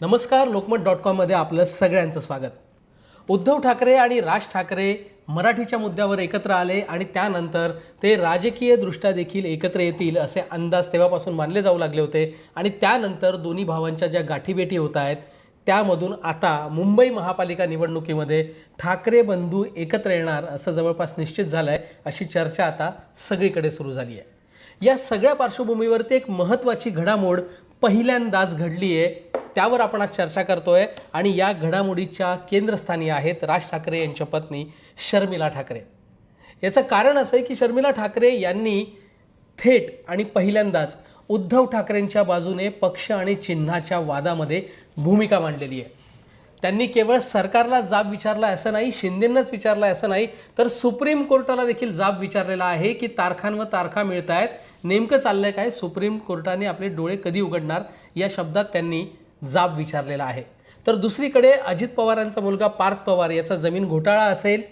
नमस्कार लोकमत डॉट कॉममध्ये आपलं सगळ्यांचं स्वागत. उद्धव ठाकरे आणि राज ठाकरे मराठीच्या मुद्द्यावर एकत्र आले आणि त्यानंतर ते राजकीयदृष्ट्या देखील एकत्र येतील असे अंदाज तेव्हापासून मानले जाऊ लागले होते आणि त्यानंतर दोन्ही भावांच्या ज्या गाठीभेटी होत आहेत त्यामधून आता मुंबई महापालिका निवडणुकीमध्ये ठाकरे बंधू एकत्र येणार असं जवळपास निश्चित झालं आहे अशी चर्चा आता सगळीकडे सुरू झाली आहे. या सगळ्या पार्श्वभूमीवरती एक महत्त्वाची घडामोड पहिल्यांदाच घडली आहे त्यावर आपण आज चर्चा करतोय. आणि या घडामोडीच्या केंद्रस्थानी आहेत राज ठाकरे यांच्या पत्नी शर्मिला ठाकरे. याचं कारण असं आहे की शर्मिला ठाकरे यांनी थेट आणि पहिल्यांदाच उद्धव ठाकरेंच्या बाजूने पक्ष आणि चिन्हाच्या वादामध्ये भूमिका मांडलेली आहे. त्यांनी केवळ सरकारला जाब विचारला असं नाही शिंदेंनाच विचारला असं नाही तर सुप्रीम कोर्टाला देखील जाब विचारलेला आहे की तारखांवर तारखा मिळत आहेत नेमकं चाललंय काय? सुप्रीम कोर्टाने आपले डोळे कधी उघडणार? या शब्दात त्यांनी जाब विचारलेला आहे. तर दुसरीकडे अजित पवारांचा मुलगा पार्थ पवार याचा जमीन घोटाळा असेल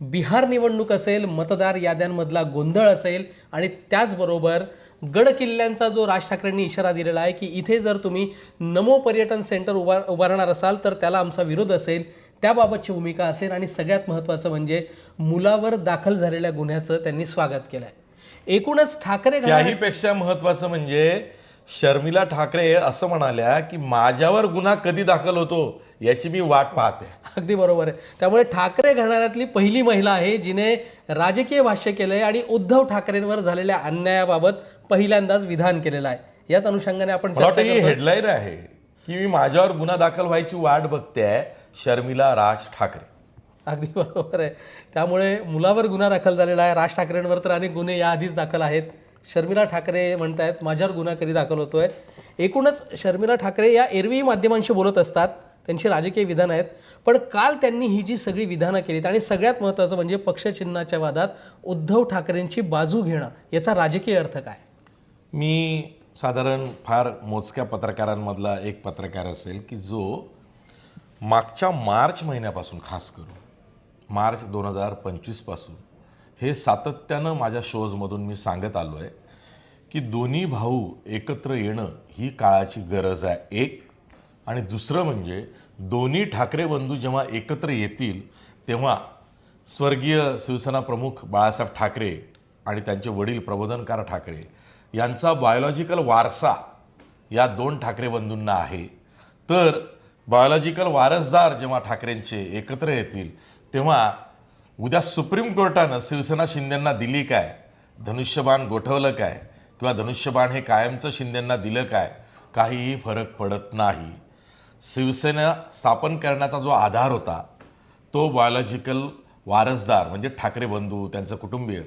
बिहार निवडणूक असेल मतदार याद्यांमधला गोंधळ असेल आणि त्याचबरोबर गड किल्ल्यांचा जो राज ठाकरेंनी इशारा दिलेला आहे की इथे जर तुम्ही नमो पर्यटन सेंटर उभा उभारणार असाल तर त्याला आमचा विरोध असेल त्याबाबतची भूमिका असेल आणि सगळ्यात महत्त्वाचं म्हणजे मुलावर दाखल झालेल्या गुन्ह्याचं त्यांनी स्वागत केलं आहे एकूणच ठाकरे घराण्यात त्याहीपेक्षा महत्वाचं म्हणजे शर्मिला ठाकरे असं म्हणाल्या की माझ्यावर गुन्हा कधी दाखल होतो? याची मी वाट पाहते. अगदी बरोबर आहे. त्यामुळे ठाकरे घराण्यातली पहिली महिला आहे जिने राजकीय भाष्य केलं आहे आणि उद्धव ठाकरेंवर झालेल्या अन्यायाबाबत पहिल्यांदाच विधान केलेलं आहे. याच अनुषंगाने आपण. हेडलाईन आहे की मी माझ्यावर गुन्हा दाखल व्हायची वाट बघते शर्मिला राज ठाकरे. अगदी बरोबर आहे. त्यामुळे मुलावर गुन्हा दाखल झालेला आहे राज ठाकरेंवर तर अनेक गुन्हे याआधीच दाखल आहेत. शर्मिला ठाकरे म्हणतायत माझ्यावर गुन्हा कधी दाखल होतोय? एकूणच शर्मिला ठाकरे या एरवी माध्यमांशी बोलत असतात. त्यांची राजकीय विधानं आहेत. पण काल त्यांनी ही जी सगळी विधानं केलीत आणि सगळ्यात महत्त्वाचं म्हणजे पक्षचिन्हाच्या वादात उद्धव ठाकरेंची बाजू घेणं याचा राजकीय अर्थ काय? मी साधारण फार मोजक्या पत्रकारांमधला एक पत्रकार असेल की जो मागच्या मार्च महिन्यापासून खास करून मार्च दोन हजार पंचवीसपासून हे सातत्यानं माझ्या शोजमधून मी सांगत आलो आहे की दोन्ही भाऊ एकत्र येणं ही काळाची गरज आहे. एक आणि दुसरं म्हणजे दोन्ही ठाकरे बंधू जेव्हा एकत्र येतील तेव्हा स्वर्गीय शिवसेना प्रमुख बाळासाहेब ठाकरे आणि त्यांचे वडील प्रबोधनकार ठाकरे यांचा बायोलॉजिकल वारसा या दोन ठाकरे बंधूंना आहे. तर बायोलॉजिकल वारसदार जेव्हा ठाकरेंचे एकत्र येतील तेव्हा उद्या सुप्रीम कोर्टानं शिवसेना शिंदेंना दिली काय? धनुष्यबाण गोठवलं काय? किंवा धनुष्यबाण हे कायमचं शिंदेंना दिलं काय? काहीही फरक पडत नाही. शिवसेना स्थापन करण्याचा जो आधार होता तो बायोलॉजिकल वारसदार म्हणजे ठाकरे बंधू त्यांचं कुटुंबीय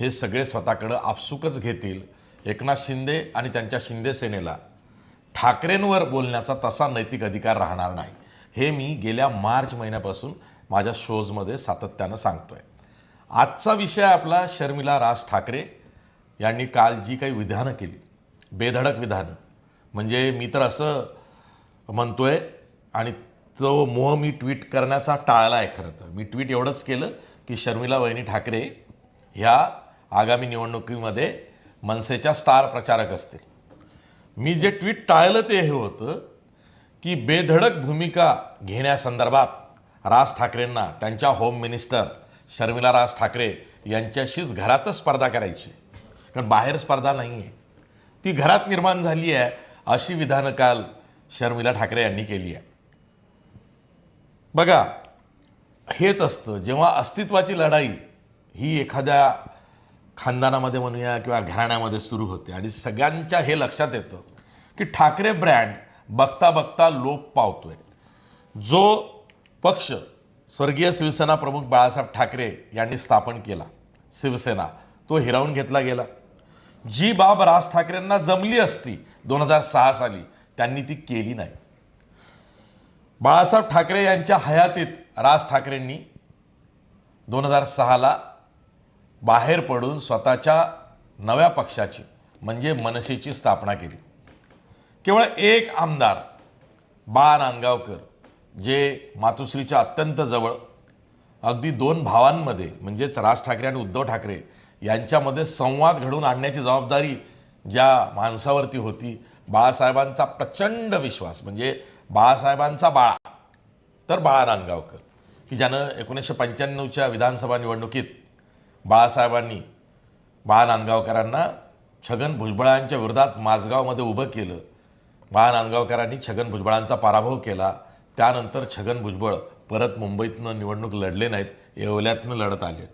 हे सगळे स्वतःकडं आपसुकच घेतील. एकनाथ शिंदे आणि त्यांच्या शिंदे सेनेला ठाकरेंवर बोलण्याचा तसा नैतिक अधिकार राहणार नाही. हे मी गेल्या मार्च महिन्यापासून माझ्या शोजमध्ये सातत्यानं सांगतो आहे आजचा विषय आपला शर्मिला राज ठाकरे यांनी काल जी काही विधानं केली बेधडक विधानं म्हणजे मी तर असं म्हणतोय आणि तो मोह मी ट्विट करण्याचा टाळला आहे खरं तर. मी ट्विट एवढंच केलं की शर्मिला वहिनी ठाकरे ह्या आगामी निवडणुकीमध्ये मनसेच्या स्टार प्रचारक असतील. मी जे ट्विट टाळलं ते हे होतं की बेधडक भूमिका घेण्यासंदर्भात राज ठाकरेंना त्यांच्या होम मिनिस्टर शर्मिला राज ठाकरे यांच्याशीच घरातच स्पर्धा करायची. कारण बाहेर स्पर्धा नाही आहे ती घरात निर्माण झाली आहे अशी विधानं काल शर्मिला ठाकरे यांनी केली आहे. बघा हेच असतं. जेव्हा अस्तित्वाची लढाई ही एखाद्या खानदानामध्ये म्हणूया किंवा घराण्यामध्ये सुरू होते आणि सगळ्यांच्या हे लक्षात येतं की ठाकरे ब्रँड बघता बघता लोप पावतोय. जो पक्ष स्वर्गीय शिवसेना प्रमुख बाळासाहेब ठाकरे यांनी स्थापन केला शिवसेना तो हिरावून घेतला गेला. जी बाब राज ठाकरेंना जमली असती दोन हजार सहा साली त्यांनी ती केली नाही. बाळासाहेब ठाकरे यांच्या हयातीत राज ठाकरेंनी दोन हजार सहाला बाहेर पडून स्वतःच्या नव्या पक्षाची म्हणजे मनसेची स्थापना केली. केवळ एक आमदार बाळ नांदगावकर जे मातुश्रीच्या अत्यंत जवळ अगदी दोन भावांमध्ये म्हणजेच राज ठाकरे आणि उद्धव ठाकरे यांच्यामध्ये संवाद घडवून आणण्याची जबाबदारी ज्या माणसावरती होती बाळासाहेबांचा प्रचंड विश्वास म्हणजे बाळासाहेबांचा बाळा. तर बाळा नांदगावकर की ज्यानं एकोणीसशे पंच्याण्णवच्या विधानसभा निवडणुकीत बाळासाहेबांनी बाळा नांदगावकरांना छगन भुजबळांच्या विरोधात माझगावमध्ये उभं केलं. बाळा नांदगावकरांनी छगन भुजबळांचा पराभव केला. त्यानंतर छगन भुजबळ परत मुंबईतनं निवडणूक लढले नाहीत येवल्यातनं लढत आले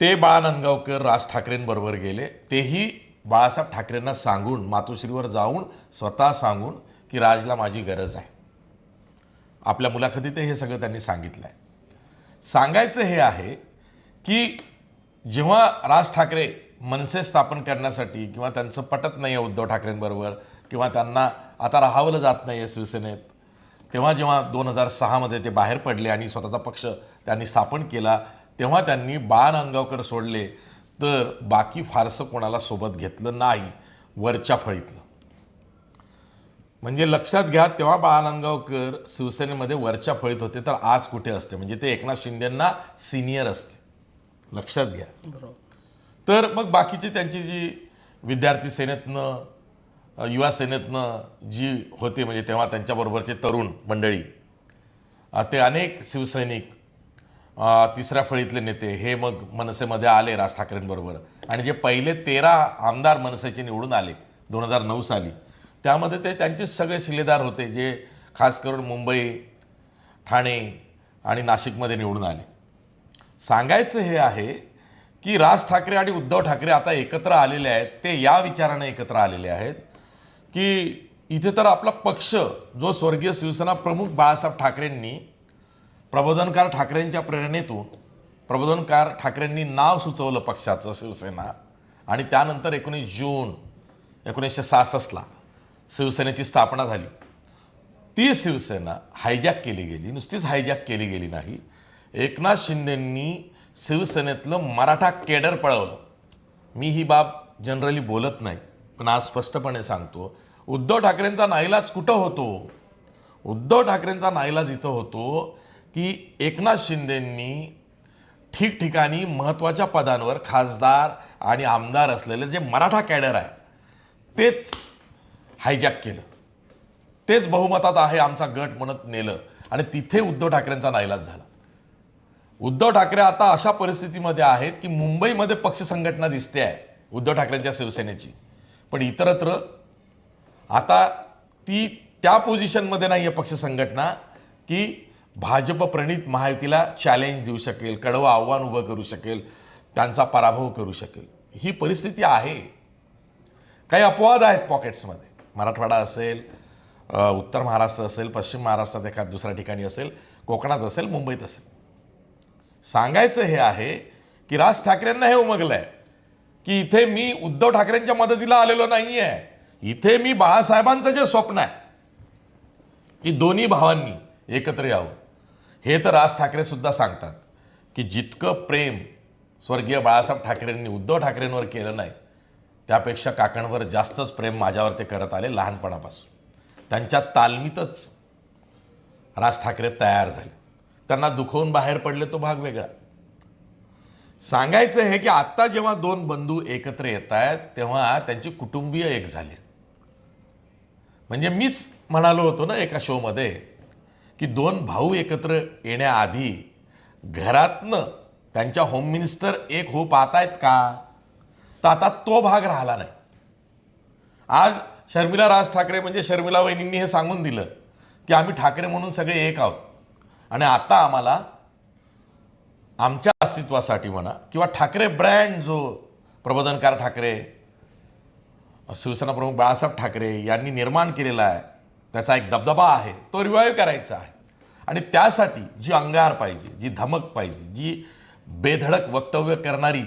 ते बाळा नांदगावकर राज ठाकरेंबरोबर गेले. तेही बाळासाहेब ठाकरेंना सांगून मातोश्रीवर जाऊन स्वतः सांगून की राजला माझी गरज आहे. आपल्या मुलाखतीत हे सगळं त्यांनी सांगितलं आहे सांगायचं हे आहे की जेव्हा राज ठाकरे मनसे स्थापन करण्यासाठी किंवा त्यांचं पटत नाही आहे उद्धव ठाकरेंबरोबर किंवा त्यांना आता राहावलं जात नाही आहे शिवसेनेत तेव्हा जेव्हा दोन हजार सहामध्ये ते बाहेर पडले आणि स्वतःचा पक्ष त्यांनी स्थापन केला तेव्हा त्यांनी बाळ नांदगावकर सोडले तर बाकी फारसं कोणाला सोबत घेतलं नाही वरच्या फळीतलं. म्हणजे लक्षात घ्या तेव्हा बाळा नांदगावकर शिवसेनेमध्ये वरच्या फळीत होते तर आज कुठे असते? म्हणजे ते एकनाथ शिंदेंना सिनियर असते. लक्षात घ्या. तर मग बाकीची त्यांची जी विद्यार्थी सेनेतनं युवा सेनेतनं जी होती म्हणजे तेव्हा त्यांच्याबरोबरचे तरुण मंडळी ते अनेक शिवसैनिक तिसऱ्या फळीतले नेते हे मग मनसेमध्ये आले राज ठाकरेंबरोबर. आणि जे पहिले तेरा आमदार मनसेचे निवडून आले दोन हजार नऊ साली. त्यामध्ये ते त्यांचेच सगळे शिलेदार होते जे खास करून मुंबई ठाणे आणि नाशिकमध्ये निवडून आले. सांगायचं हे आहे की राज ठाकरे आणि उद्धव ठाकरे आता एकत्र आलेले आहेत ते या विचाराने एकत्र आलेले आहेत की इथे तर आपला पक्ष जो स्वर्गीय शिवसेना प्रमुख बाळासाहेब ठाकरेंनी प्रबोधनकार ठाकरेंच्या प्रेरणेतून प्रबोधनकार ठाकरेंनी नाव सुचवलं पक्षाचं शिवसेना. आणि त्यानंतर एकोणीस जून एकोणीसशे सहासष्टला शिवसेनेची स्थापना झाली. ती शिवसेना हायजॅक केली गेली. नुसतीच हायजॅक केली गेली नाही. एकनाथ शिंदेंनी शिवसेनेतलं मराठा केडर पळवलं. मी ही बाब जनरली बोलत नाही पण आज स्पष्टपणे सांगतो. उद्धव ठाकरेंचा नाईलाज कुठं होतो? उद्धव ठाकरेंचा नाईलाज इथं होतो. की एकनाथ शिंदेंनी ठिकठिकाणी महत्त्वाच्या पदांवर खासदार आणि आमदार असलेले जे मराठा कॅडर आहे तेच हायजॅक केलं. तेच बहुमतात आहे आमचा गट म्हणत नेलं. आणि तिथे उद्धव ठाकरेंचा नाईलाज झाला. उद्धव ठाकरे आता अशा परिस्थितीमध्ये आहेत की मुंबईमध्ये पक्ष संघटना दिसते आहे उद्धव ठाकरेंच्या शिवसेनेची. पण इतरत्र आता ती त्या पोझिशनमध्ये नाही आहे पक्ष संघटना की भाजप प्रणित महायुतीला चॅलेंज देऊ शकेल कडवं आव्हान उभं करू शकेल त्यांचा पराभव करू शकेल. ही परिस्थिती आहे. काही अपवाद आहेत पॉकेट्समध्ये मराठवाडा असेल उत्तर महाराष्ट्र असेल पश्चिम महाराष्ट्रात एखाद दुसऱ्या ठिकाणी असेल कोकणात असेल मुंबईत असेल. सांगायचं हे आहे की राज ठाकरेंना हे उमगलं आहे की इथे मी उद्धव ठाकरेंच्या मदतीला आलेलो नाही आहे इथे मी बाळासाहेबांचं जे स्वप्न आहे की दोन्ही भावांनी एकत्र यावं. हे तर राज ठाकरे सुद्धा सांगतात की जितकं प्रेम स्वर्गीय बाळासाहेब ठाकरेंनी उद्धव ठाकरेंवर केलं नाही त्यापेक्षा काकांवर जास्तच प्रेम माझ्यावर ते करत आले लहानपणापासून. त्यांच्या तालमीतच राज ठाकरे तयार झाले. त्यांना दुखवून बाहेर पडले तो भाग वेगळा. सांगायचं आहे की आत्ता जेव्हा दोन बंधू एकत्र येत आहेत तेव्हा त्यांची कुटुंबीय एक झाली. म्हणजे मीच म्हणालो होतो ना एका शोमध्ये की दोन भाऊ एकत्र येण्याआधी घरातनं त्यांच्या होम मिनिस्टर एक हो पाहतायत का? तर आता तो भाग राहिला नाही. आज शर्मिला राज ठाकरे म्हणजे शर्मिला वहिनींनी हे सांगून दिलं की आम्ही ठाकरे म्हणून सगळे एक आहोत. आणि आता आम्हाला आमच्या अस्तित्वासाठी म्हणा किंवा ठाकरे ब्रँड जो प्रबोधनकार ठाकरे शिवसेना प्रमुख बाळासाहेब ठाकरे यांनी निर्माण केलेला आहे त्याचा एक दबदबा आहे तो रिवाईव्ह करायचा आहे. आणि त्यासाठी जी अंगार पाहिजे जी धमक पाहिजे जी बेधडक वक्तव्य करणारी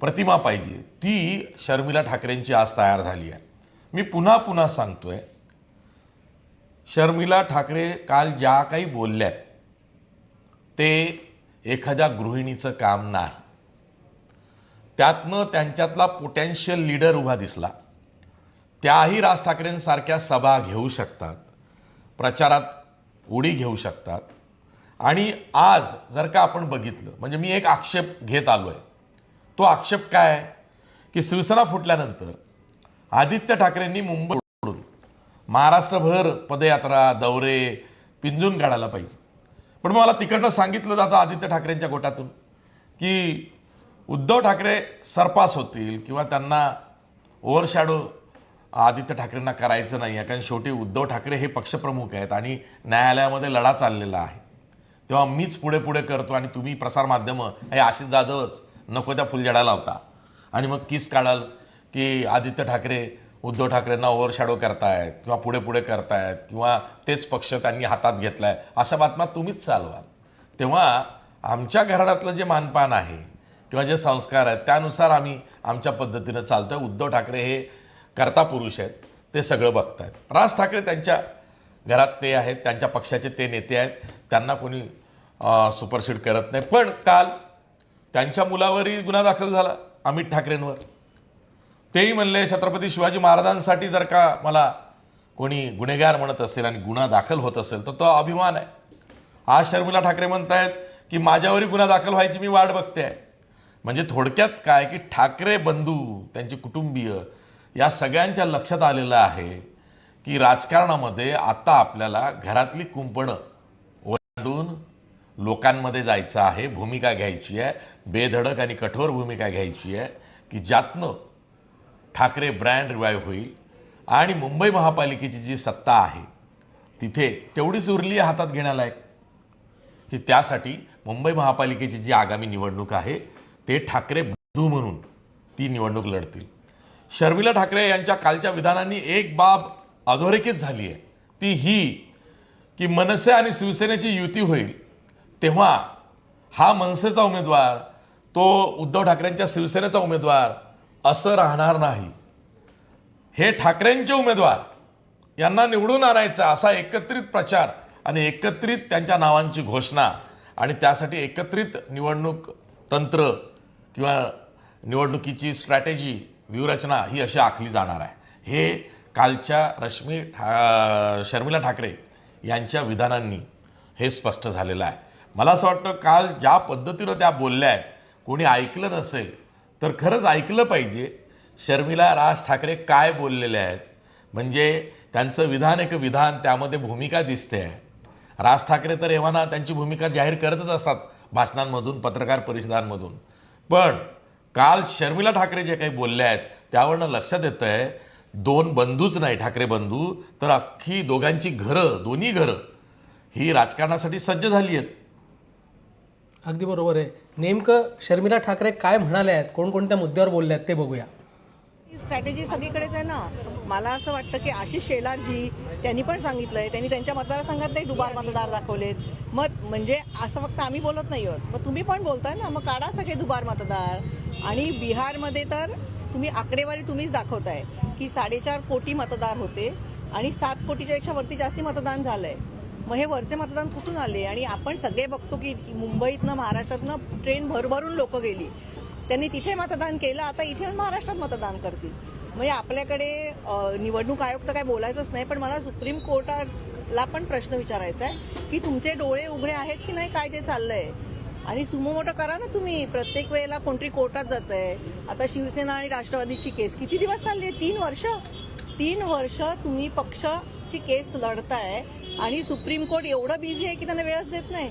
प्रतिमा पाहिजे ती शर्मिला ठाकरेंची आज तयार झाली आहे. मी पुन्हा पुन्हा सांगतोय शर्मिला ठाकरे काल ज्या काही बोलल्यात ते एखाद्या गृहिणीचं काम नाही. त्यातनं त्यांच्यातला पोटॅन्शियल लीडर उभा दिसला. त्याही राज ठाकरेंसारख्या सभा घेऊ शकतात प्रचारात उडी घेऊ शकतात. आणि आज जर का आपण बघितलं म्हणजे मी एक आक्षेप घेत आलो आहे तो आक्षेप काय? आहे की शिवसेना फुटल्यानंतर आदित्य ठाकरेंनी मुंबई सोडून महाराष्ट्रभर पदयात्रा दौरे पिंजून काढायला पाहिजे. पण मला तिकडनं सांगितलं जातं आदित्य ठाकरेंच्या गोटातून की उद्धव ठाकरे सरपास होतील किंवा त्यांना ओव्हरशॅडो आदित्य ठाकरेंना करायचं नाही आहे. कारण शेवटी उद्धव ठाकरे हे पक्षप्रमुख आहेत आणि न्यायालयामध्ये लढा चाललेला आहे. तेव्हा मीच पुढे पुढे करतो आणि तुम्ही प्रसारमाध्यमं हे आशिष जाधवच नको त्या फुलझाडा लावता. आणि मग किस काढाल की आदित्य ठाकरे उद्धव ठाकरेंना ओव्हरशॅडो करतायत किंवा पुढे पुढे करतायत किंवा तेच पक्ष त्यांनी हातात घेतला आहे अशा बातम्या तुम्हीच चालवाल. तेव्हा आमच्या घराण्यातलं जे मानपान आहे किंवा जे संस्कार आहेत त्यानुसार आम्ही आमच्या पद्धतीनं चालतोय. उद्धव ठाकरे हे कर्ता पुरुष आहेत ते सगळं बघतायत. राज ठाकरे त्यांच्या घरात ते आहेत त्यांच्या पक्षाचे ते नेते आहेत त्यांना कोणी सुपरसीड करत नाही. पण काल त्यांच्या मुलावरही गुन्हा दाखल झाला अमित ठाकरेंवर. तेही म्हणले छत्रपती शिवाजी महाराजांसाठी जर का मला कोणी गुन्हेगार म्हणत असेल आणि गुन्हा दाखल होत असेल तर तो अभिमान आहे. आज शर्मिला ठाकरे म्हणत आहेत की माझ्यावरही गुन्हा दाखल व्हायची मी वाट बघते आहे. म्हणजे थोडक्यात काय की ठाकरे बंधू त्यांचे कुटुंबीय या सगळ्यांच्या लक्षात आलेलं आहे की राजकारणामध्ये आता आपल्याला घरातली कुंपणं ओलांडून लोकांमध्ये जायचं आहे भूमिका घ्यायची आहे बेधडक आणि कठोर भूमिका घ्यायची आहे की ज्यातनं ठाकरे ब्रँड रिवाईव्ह होईल आणि मुंबई महापालिकेची जी सत्ता आहे तिथे तेवढीच उरली आहे हातात घेण्यालायक. की त्यासाठी मुंबई महापालिकेची जी आगामी निवडणूक आहे ते ठाकरे बंधू म्हणून ती निवडणूक लढतील. शर्मिला ठाकरे यांच्या कालच्या विधानांनी एक बाब अधोरेखित झाली आहे. ती ही की मनसे आणि शिवसेनेची युती होईल तेव्हा हा मनसेचा उमेदवार तो उद्धव ठाकरेंच्या शिवसेनेचा उमेदवार असं राहणार नाही. हे ठाकरेंचे उमेदवार यांना निवडून आणायचा असा एकत्रित प्रचार आणि एकत्रित त्यांच्या नावांची घोषणा आणि त्यासाठी एकत्रित निवडणूक तंत्र किंवा निवडणुकीची स्ट्रॅटेजी व्यूहरचना ही अशी आखली जाणार आहे. हे कालच्या रश्मी ठा शर्मिला ठाकरे यांच्या विधानांनी हे स्पष्ट झालेलं आहे. मला असं वाटतं काल ज्या पद्धतीनं त्या बोलल्या आहेत कोणी ऐकलं नसेल तर खरंच ऐकलं पाहिजे शर्मिला राज ठाकरे काय बोललेले आहेत. म्हणजे त्यांचं विधान एक विधान त्यामध्ये भूमिका दिसते आहे. राज ठाकरे तर एव्हाना त्यांची भूमिका जाहीर करतच असतात भाषणांमधून पत्रकार परिषदांमधून. पण काल शर्मिला ठाकरे जे काही बोलले आहेत त्यावरनं लक्षात येतं आहे दोन बंधूच नाही ठाकरे बंधू तर अख्खी दोघांची घरं दोन्ही घरं ही राजकारणासाठी सज्ज झाली आहेत. अगदी बरोबर आहे. नेमकं शर्मिला ठाकरे काय म्हणाले आहेत कोणकोणत्या मुद्द्यावर बोलले आहेत ते बघूया. ही स्ट्रॅटेजी सगळीकडेच आहे ना. मला असं वाटतं की आशिष शेलारजी त्यांनी पण सांगितलंय. त्यांनी त्यांच्या मतदारसंघातले डुबार मतदार दाखवलेत. मग म्हणजे असं फक्त आम्ही बोलत नाही आहोत. मग तुम्ही पण बोलताय ना मग काढा सगळे दुबार मतदार. आणि बिहारमध्ये तर तुम्ही आकडेवारी तुम्हीच दाखवताय की साडेचार कोटी मतदार होते आणि सात कोटीच्यापेक्षा वरती जास्ती मतदान झालंय. मग हे वरचे मतदान कुठून आले? आणि आपण सगळे बघतो की मुंबईतनं महाराष्ट्रातनं ट्रेन भरभरून लोक गेली. त्यांनी तिथे मतदान केलं आता इथे महाराष्ट्रात मतदान करतील. म्हणजे आपल्याकडे निवडणूक आयोग तर काय बोलायचंच नाही पण मला सुप्रीम कोर्टाला पण प्रश्न विचारायचा आहे की तुमचे डोळे उघडे आहेत की नाही काय जे चाललंय? आणि सुमो मोठं करा ना तुम्ही प्रत्येक वेळेला कोणतरी कोर्टात जात आहे आता शिवसेना आणि राष्ट्रवादीची केस किती दिवस चालली आहे? तीन वर्ष? तीन वर्ष तुम्ही पक्षाची केस लढताय आणि सुप्रीम कोर्ट एवढं बिझी आहे की त्यांना वेळच देत नाही?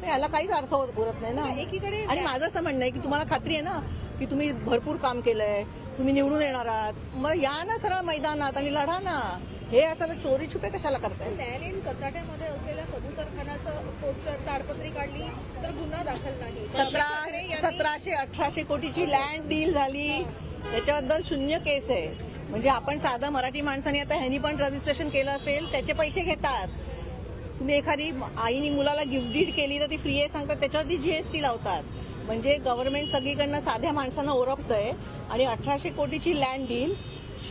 मग याला काहीच अर्थ होत पुरत नाही ना. एकीकडे आणि माझं असं म्हणणं आहे की तुम्हाला खात्री आहे ना की तुम्ही भरपूर काम केलंय तुम्ही निवडून येणार आहात मग या ना सरळ मैदानात आणि लढा ना. हे असं चोरी छुपे कशाला करताय? न्यायालयीन कचाट्यामध्ये असलेल्या कबूतरखानाचं पोस्टर ताडपत्री काढली तर गुन्हा दाखल नाही. सतरा सतराशे अठराशे कोटीची लँड डील झाली. त्याच्याबद्दल शून्य केस आहे. म्हणजे आपण साधं मराठी माणसाने आता ह्यांनी पण रजिस्ट्रेशन केलं असेल त्याचे पैसे घेतात. तुम्ही एखादी आईनी मुलाला गिफ्ट डीड केली तर ती फ्री आहे सांगतात त्याच्यावरती जीएसटी लावतात. म्हणजे गव्हर्नमेंट सगळीकडनं साध्या माणसांना ओरपतंय आणि अठराशे कोटीची लँड डील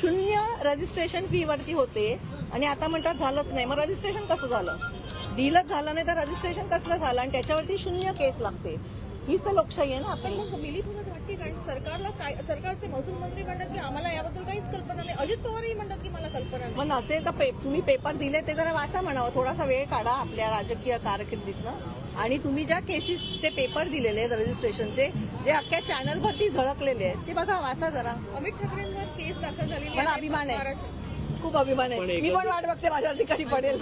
शून्य रजिस्ट्रेशन फी वरती होते. आणि आता म्हणतात झालंच नाही. मग रजिस्ट्रेशन कसं झालं? डीलच झालं नाही तर रजिस्ट्रेशन कसलं झालं? आणि त्याच्यावरती शून्य केस लागते. हीच तर लोकशाही आहे ना पण आपली मग मिली भगत वाटते कारण सरकारला काय सरकारचे महसूल मंत्री म्हणतात की आम्हाला याबद्दल काहीच कल्पना नाही. अजित पवारही म्हणतात की मला कल्पना नाही. मग नसेल तर पे, तुम्ही पेपर दिले ते जरा वाचा म्हणावं. थोडासा वेळ काढा आपल्या राजकीय कारकिर्दीतनं. आणि तुम्ही ज्या केसेसचे पेपर दिलेले आहेत रजिस्ट्रेशनचे जे अख्ख्या चॅनल भरती झळकलेले आहेत ते बघा वाचा जरा. अमित ठाकरेंवर केस दाखल झालेली मला अभिमान आहे. खूप अभिमान आहे. मी पण वाट बघते माझ्या ठिकाणी पडेल.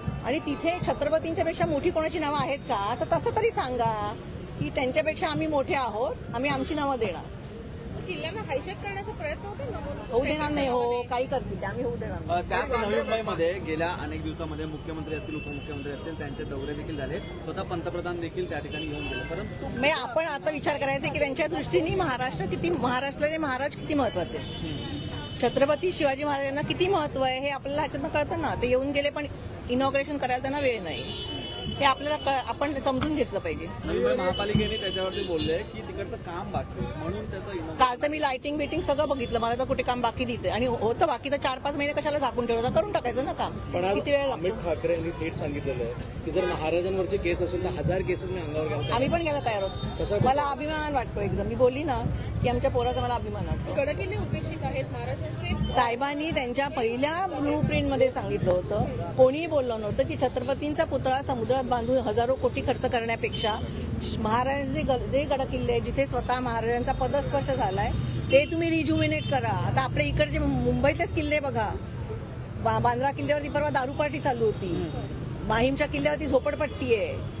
आणि तिथे छत्रपतींच्या पेक्षा मोठी कोणाची नावं आहेत का? तर तसं तरी सांगा की त्यांच्यापेक्षा आम्ही मोठे आहोत आम्ही आमची नावं देणार. किल्ल्यांना हायजॅक करण्याचा प्रयत्न होतो नमो होऊ देणार नाही हो काही करतील आम्ही होऊ देणार त्याच नवी मुंबईमध्ये गेल्या अनेक दिवसामध्ये मुख्यमंत्री असतील उपमुख्यमंत्री असतील त्यांचे दौरे देखील झाले. स्वतः पंतप्रधान देखील त्या ठिकाणी येऊन गेले. परंतु म्हणजे आपण आता विचार करायचा की त्यांच्या दृष्टीने महाराष्ट्र किती महाराष्ट्राचे महाराज किती महत्त्वाचे आहेत. छत्रपती शिवाजी महाराजांना किती महत्त्व आहे हे आपल्याला ह्याच्यातनं कळतं ना? ते येऊन गेले पण इनॉग्रेशन करायला त्यांना वेळ नाही. हे आपल्याला कळ- आपण समजून घेतलं पाहिजे. मुंबई महापालिकेने त्याच्यावरती बोलले की तिकडचं काम बाकी. म्हणून त्याचं काल तर मी लाइटिंग बिटिंग सगळं बघितलं. मला तर कुठे काम बाकी दिसते आणि होतं बाकी तर चार पाच महिने कशाला झाकून ठेवलं? करून टाकायचं ना काम. किती वेळ अमित लागतो ठाकरे यांनी थेट सांगितलेलं आहे की जर महाराजांवरचे केस असेल तर हजार केसेस मी अंगावर घ्यायला आम्ही पण गेला तयार होतो मला अभिमान वाटतो एकदम. मी बोलली ना की आमच्या पोराचा मला अभिमान वाटतो. गडकिल्ले उपेक्षित आहेत महाराजांचे. साहेबांनी त्यांच्या पहिल्या ब्लू प्रिंटमध्ये सांगितलं होतं. कोणीही बोललं नव्हतं की छत्रपतींचा पुतळा समुद्रात बांधून हजारो कोटी खर्च करण्यापेक्षा महाराजांचे जे गडकिल्ले जिथे स्वतः महाराजांचा पदस्पर्श झालाय ते तुम्ही रिज्युविनेट करा. आता आपल्या इकडचे मुंबईतलेच किल्ले बघा. बांद्रा किल्ल्यावरती परवा दारू पार्टी चालू होती. माहीमच्या किल्ल्यावरती झोपडपट्टी आहे.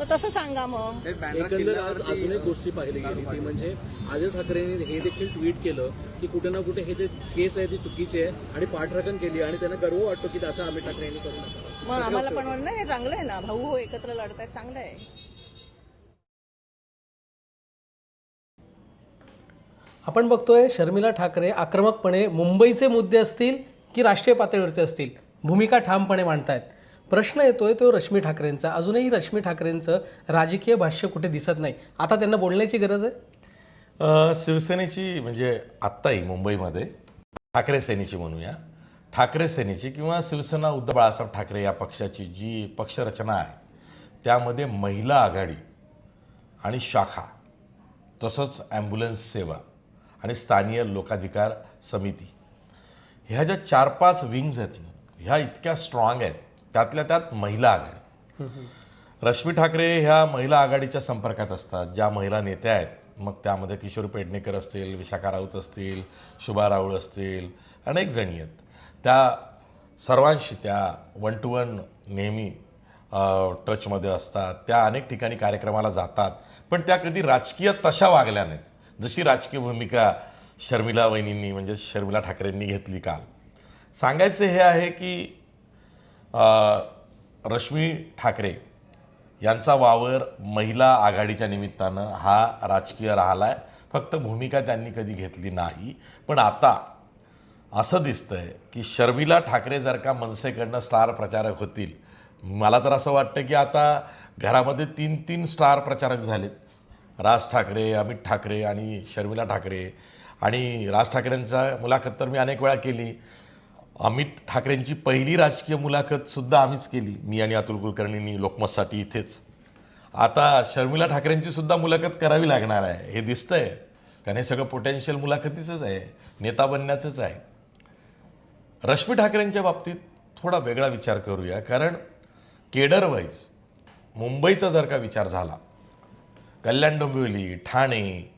तर तसं सांगा मग. हे एकंदर आज अजून एक गोष्टी पाहिली गेली ती म्हणजे आदित्य ठाकरेंनी हे देखील ट्विट केलं की कुठे ना कुठे हे जे केस आहे ती चुकीची आहे आणि पाठराखण केली आणि त्यांना गर्व वाटतो की असं अमित ठाकरे यांनी करू नका. मग आम्हाला पण वाटलं, नाही चांगलं आहे ना? भाऊ हो एकत्र लढतायत चांगलं आहे. आपण बघतोय शर्मिला ठाकरे आक्रमकपणे मुंबईचे मुद्दे असतील की राष्ट्रीय पातळीवरचे असतील? भूमिका ठामपणे मांडतायत. प्रश्न येतोय तो रश्मी ठाकरेंचा. अजूनही रश्मी ठाकरेंचं राजकीय भाष्य कुठे दिसत नाही. आता त्यांना बोलण्याची गरज आहे? शिवसेनेची म्हणजे आत्ताही मुंबईमध्ये ठाकरे सेनेची म्हणूया. ठाकरे सेनेची किंवा शिवसेना उद्धव बाळासाहेब ठाकरे या पक्षाची जी पक्षरचना आहे त्यामध्ये महिला आघाडी आणि शाखा तसंच ॲम्ब्युलन्स सेवा आणि स्थानीय लोकाधिकार समिती. ह्या ज्या चार पाच विंग्ज आहेत ना ह्या इतक्या स्ट्रॉंग आहेत. त्यातल्या त्यात महिला आघाडी. रश्मी ठाकरे ह्या महिला आघाडीच्या संपर्कात असतात. ज्या महिला नेत्या आहेत मग त्यामध्ये किशोर पेडणेकर असतील विशाखा राऊत असतील शुभा राऊळ असतील अनेक जणी आहेत. त्या सर्वांशी त्या वन टू वन नेहमी टचमध्ये असतात. त्या अनेक ठिकाणी कार्यक्रमाला जातात. पण त्या कधी राजकीय तशा वागल्या नाहीत. जशी राजकीय भूमिका शर्मिला वहिनींनी म्हणजे शर्मिला ठाकरेंनी घेतली काल. सांगायचं हे आहे की रश्मी ठाकरे यांचा वावर महिला आघाडीच्या निमित्तानं हा राजकीय राहिला आहे फक्त भूमिका त्यांनी कधी घेतली नाही. पण आता असं दिसतं आहे की शर्मिला ठाकरे जर का मनसेकडनं स्टार प्रचारक होतील मला तर असं वाटतं की आता घरामध्ये तीन तीन स्टार प्रचारक झालेत. राज ठाकरे अमित ठाकरे आणि शर्मिला ठाकरे. आणि राज ठाकरेंचा मुलाखत तर मी अनेक वेळा केली. अमित ठाकरेंची पहिली राजकीय मुलाखतसुद्धा आम्हीच केली मी आणि अतुल कुलकर्णींनी लोकमतसाठी इथेच. आता शर्मिला ठाकरेंची सुद्धा मुलाखत करावी लागणार आहे हे दिसतंय. कारण हे सगळं पोटेन्शियल मुलाखतीचंच आहे नेता बनण्याचंच आहे. रश्मी ठाकरेंच्या बाबतीत थोडा वेगळा विचार करूया कारण केडर वाईज मुंबईचा जर का विचार झाला कल्याण डोंबिवली ठाणे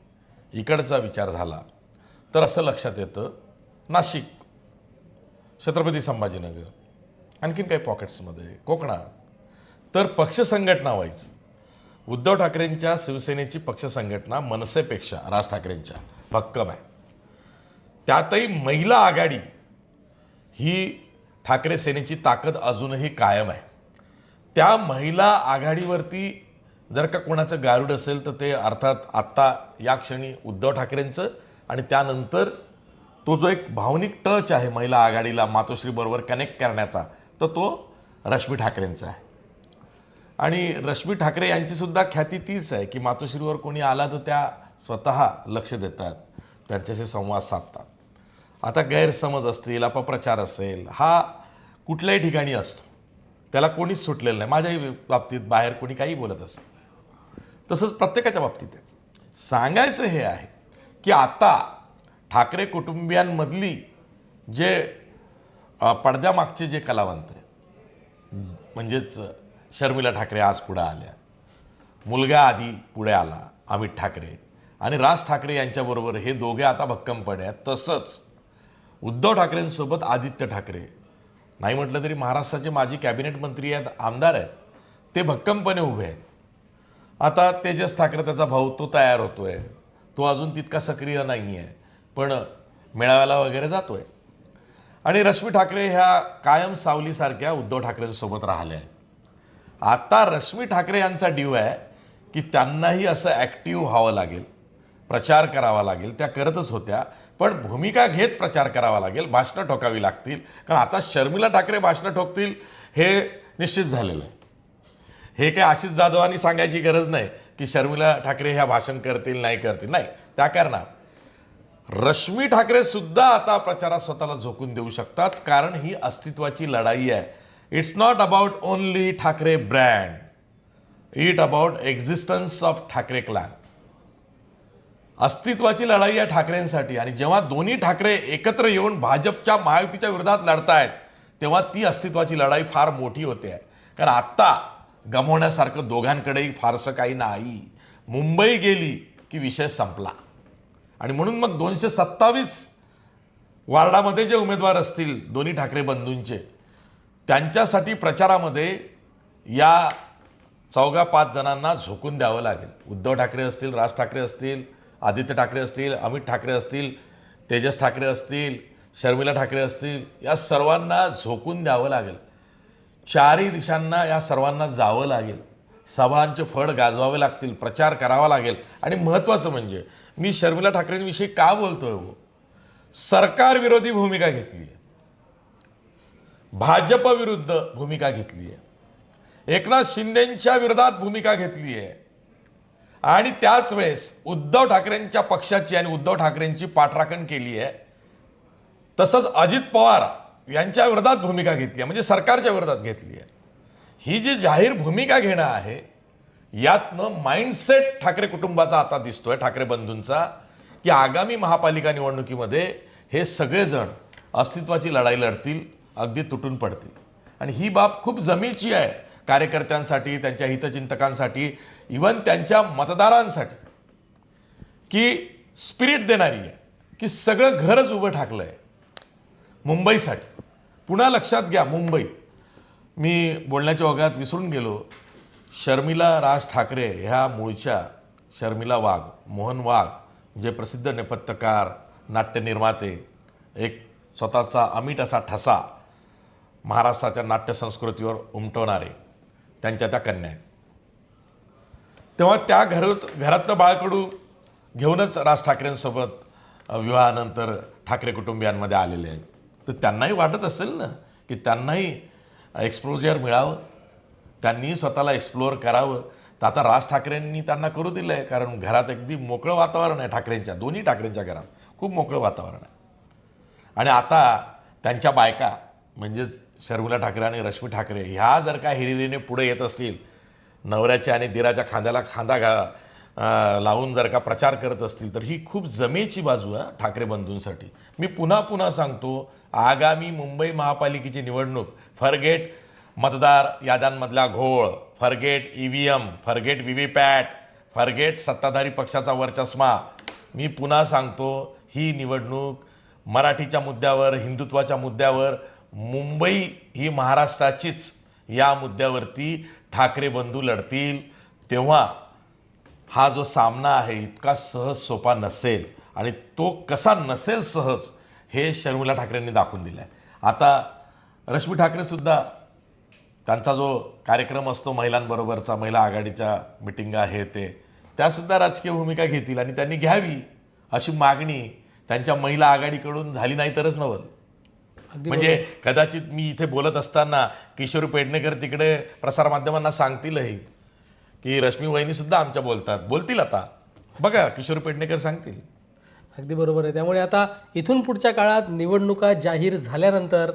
इकडचा विचार झाला तर असं लक्षात येतं नाशिक. छत्रपती संभाजीनगर आणखीन काही पॉकेट्समध्ये कोकणात. तर पक्ष संघटना व्हायचं. उद्धव ठाकरेंच्या शिवसेनेची पक्ष संघटना मनसेपेक्षा राज ठाकरेंच्या भक्कम आहे. त्यातही महिला आघाडी ही ठाकरे सेनेची ताकद अजूनही कायम आहे. त्या महिला आघाडीवरती जर का कोणाचं गारुड असेल तर ते अर्थात आत्ता या क्षणी उद्धव ठाकरेंचं आणि त्यानंतर तो जो एक भावनिक टच आहे महिला आघाडीला मातोश्रीबरोबर कनेक्ट करण्याचा तर तो रश्मी ठाकरेंचा आहे. आणि रश्मी ठाकरे यांचीसुद्धा ख्याती तीच आहे की मातोश्रीवर कोणी आला तर त्या स्वतः लक्ष देतात त्यांच्याशी संवाद साधतात. आता गैरसमज असतील अपप्रचार असेल हा कुठल्याही ठिकाणी असतो. त्याला कोणीच सुटलेलं नाही. माझ्याही बाबतीत बाहेर कोणी काही बोलत असेल. तसंच प्रत्येकाच्या बाबतीत आहे. सांगायचं हे आहे की आता ठाकरे कुटुंबियांमधली जे पडद्यामागचे जे कलावंत आहेत म्हणजेच शर्मिला ठाकरे आज पुढे आल्या. मुलगा आधी पुढे आला अमित ठाकरे. आणि राज ठाकरे यांच्याबरोबर हे दोघे आता भक्कमपणे आहेत. तसंच उद्धव ठाकरेंसोबत आदित्य ठाकरे. नाही म्हटलं तरी महाराष्ट्राचे माजी कॅबिनेट मंत्री आहेत आमदार आहेत ते भक्कमपणे उभे आहेत. आता तेजस ठाकरे त्याचा भाऊ तो तयार होतो आहे तो अजून तितका सक्रिय नाही आहे पण मेळाव्याला वगैरे जातोय. आणि रश्मी ठाकरे ह्या कायम सावलीसारख्या उद्धव ठाकरेंसोबत राहिल्या आहेत. आता रश्मी ठाकरे यांचा ड्यू आहे की त्यांनाही असं ॲक्टिव्ह व्हावं लागेल प्रचार करावा लागेल त्या करतच होत्या. पण भूमिका घेत प्रचार करावा लागेल भाषणं ठोकावी लागतील. कारण आता शर्मिला ठाकरे भाषणं ठोकतील हे निश्चित झालेलं आहे. हे काय आशिष जाधवांनी सांगायची गरज नाही की शर्मिला ठाकरे ह्या भाषण करतील नाही करतील. नाही त्या करणार रश्मी ठाकरे सुद्धा आता प्रचारात स्वतःला झोकून देऊ शकतात कारण ही अस्तित्वाची लढाई आहे. It's not about only Thackeray brand it about existence of Thackeray clan अस्तित्वाची लढाई आहे ठाकरेंसाठी आणि जेव्हा दोन्ही ठाकरे एकत्र येऊन भाजपच्या महायुतीच्या विरोधात लढतायत तेव्हा ती अस्तित्वाची लढाई फार मोठी होते. आहे कारण आत्ता गमवण्यासारखं दोघांकडेही फारसं काही नाही. मुंबई गेली की विषय संपला. आणि म्हणून मग दोनशे सत्तावीस वार्डामध्ये जे उमेदवार असतील दोन्ही ठाकरे बंधूंचे त्यांच्यासाठी प्रचारामध्ये या चौघा पाच जणांना झोकून द्यावं लागेल. उद्धव ठाकरे असतील राज ठाकरे असतील आदित्य ठाकरे असतील अमित ठाकरे असतील तेजस ठाकरे असतील शर्मिला ठाकरे असतील या सर्वांना झोकून द्यावं लागेल. चारही दिशांना या सर्वांना जावं लागेल. सभांचे फड गाजवावे लागतील प्रचार करावा लागेल. आणि महत्त्वाचं म्हणजे मी शर्मिला ठाकरेंविषयी का बोलतोय हो? सरकार विरोधी भूमिका घेतली आहे भाजप विरुद्ध भूमिका घेतली आहे एकनाथ शिंदेंच्या विरोधात भूमिका घेतली आहे आणि त्याच वेळेस उद्धव ठाकरेंच्या पक्षाची आणि उद्धव ठाकरेंची पाठराखण केली आहे तसंच अजित पवार यांच्या विरोधात भूमिका घेतली आहे म्हणजे सरकारच्या विरोधात घेतली आहे ही जी जाहीर भूमिका घेणं आहे यातनं माइंडसेट ठाकरे कुटुंबाचा आता दिसतोय ठाकरे बंधूंचा की आगामी महापालिका निवडणुकीमध्ये हे सगळेजण अस्तित्वाची लढाई लढतील अगदी तुटून पडतील. आणि ही बाब खूप जमेची आहे कार्यकर्त्यांसाठी त्यांच्या हितचिंतकांसाठी इवन त्यांच्या मतदारांसाठी. की स्पिरिट देणारी आहे की सगळं घरच उभं ठाकलं आहे मुंबईसाठी. पुन्हा लक्षात घ्या मुंबई. मी बोलण्याच्या ओघात विसरून गेलो. शर्मिला राज ठाकरे ह्या मूळच्या शर्मिला वाघ मोहन वाघ जे प्रसिद्ध नेपथ्यकार नाट्यनिर्माते एक स्वतःचा अमीट असा ठसा महाराष्ट्राच्या नाट्यसंस्कृतीवर उमटवणारे त्यांच्या त्या कन्या आहेत. तेव्हा त्या घरात घरातनं बाळकडू घेऊनच राज ठाकरेंसोबत विवाहानंतर ठाकरे कुटुंबियांमध्ये आलेले आहेत. तर त्यांनाही वाटत असेल ना की त्यांनाही एक्सपोजर मिळावं? त्यांनी स्वतःला एक्सप्लोअर करावं. तर आता राज ठाकरेंनी त्यांना करू दिलं आहे कारण घरात अगदी मोकळं वातावरण आहे ठाकरेंच्या दोन्ही ठाकरेंच्या घरात. खूप मोकळं वातावरण आहे. आणि आता त्यांच्या बायका म्हणजेच शर्मिला ठाकरे आणि रश्मी ठाकरे ह्या जर का हिरिरीने पुढे येत असतील नवऱ्याच्या आणि दिराच्या खांद्याला खांदा घा लावून जर का प्रचार करत असतील तर ही खूप जमेची बाजू आहे ठाकरे बंधूंसाठी. मी पुन्हा पुन्हा सांगतो आगामी मुंबई महापालिकेची निवडणूक फरगेट मतदार याद्यांमधला घोळ forget E V M forget V V PAT forget सत्ताधारी पक्षाचा वरचष्मा मी पुन्हा सांगतो ही निवडणूक मराठीच्या मुद्द्यावर हिंदुत्वाच्या मुद्द्यावर मुंबई ही महाराष्ट्राचीच या मुद्द्यावरती ठाकरे बंधू लढतील. तेव्हा हा जो सामना आहे इतका सहज सोपा नसेल आणि तो कसा नसेल सहज हे शर्मिला ठाकरेंनी दाखवून दिलं आहे आता रश्मी ठाकरेसुद्धा त्यांचा जो कार्यक्रम असतो महिलांबरोबरचा महिला आघाडीच्या मिटिंगा आहे ते त्यासुद्धा राजकीय भूमिका घेतील आणि त्यांनी घ्यावी अशी मागणी त्यांच्या महिला आघाडीकडून झाली नाही तरच नवल म्हणजे कदाचित मी इथे बोलत असताना किशोर पेडणेकर तिकडे प्रसारमाध्यमांना सांगतीलही की रश्मी वहिनी सुद्धा आमच्या बोलतात. बोलतील आता. बघा किशोर पेडणेकर सांगतील. अगदी बरोबर आहे. त्यामुळे आता इथून पुढच्या काळात निवडणुका जाहीर झाल्यानंतर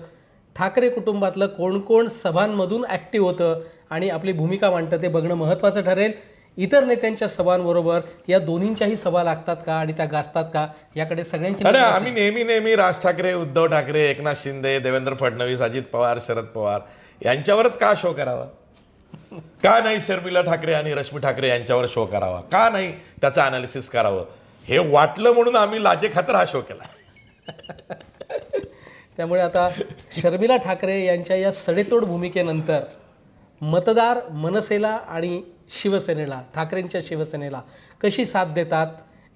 ठाकरे कुटुंबातलं कोण कोण सभांमधून ॲक्टिव्ह होतं आणि आपली भूमिका मांडतं ते बघणं महत्त्वाचं ठरेल. इतर नेत्यांच्या सभांबरोबर या दोन्हींच्याही सभा लागतात का आणि त्या गाजतात का याकडे सगळ्यांची. आम्ही नेहमी नेहमी राज ठाकरे उद्धव ठाकरे एकनाथ शिंदे देवेंद्र फडणवीस अजित पवार शरद पवार यांच्यावरच का शो करावा? का नाही शर्मिला ठाकरे आणि रश्मी ठाकरे यांच्यावर शो करावा? का नाही त्याचं अनालिसिस करावं? हे वाटलं म्हणून आम्ही लाजे खातर हा शो केला. त्यामुळे आता शर्मिला ठाकरे यांच्या या सडेतोड भूमिकेनंतर मतदार मनसेला आणि शिवसेनेला ठाकरेंच्या शिवसेनेला कशी साथ देतात?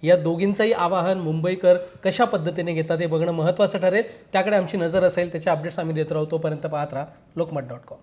या दोघींचंही आवाहन मुंबईकर कशा पद्धतीने घेतात हे बघणं महत्त्वाचं ठरेल. त्याकडे आमची नजर असेल त्याचे अपडेट्स आम्ही देत राहू. तोपर्यंत पाहत राहा लोकमत डॉट कॉम.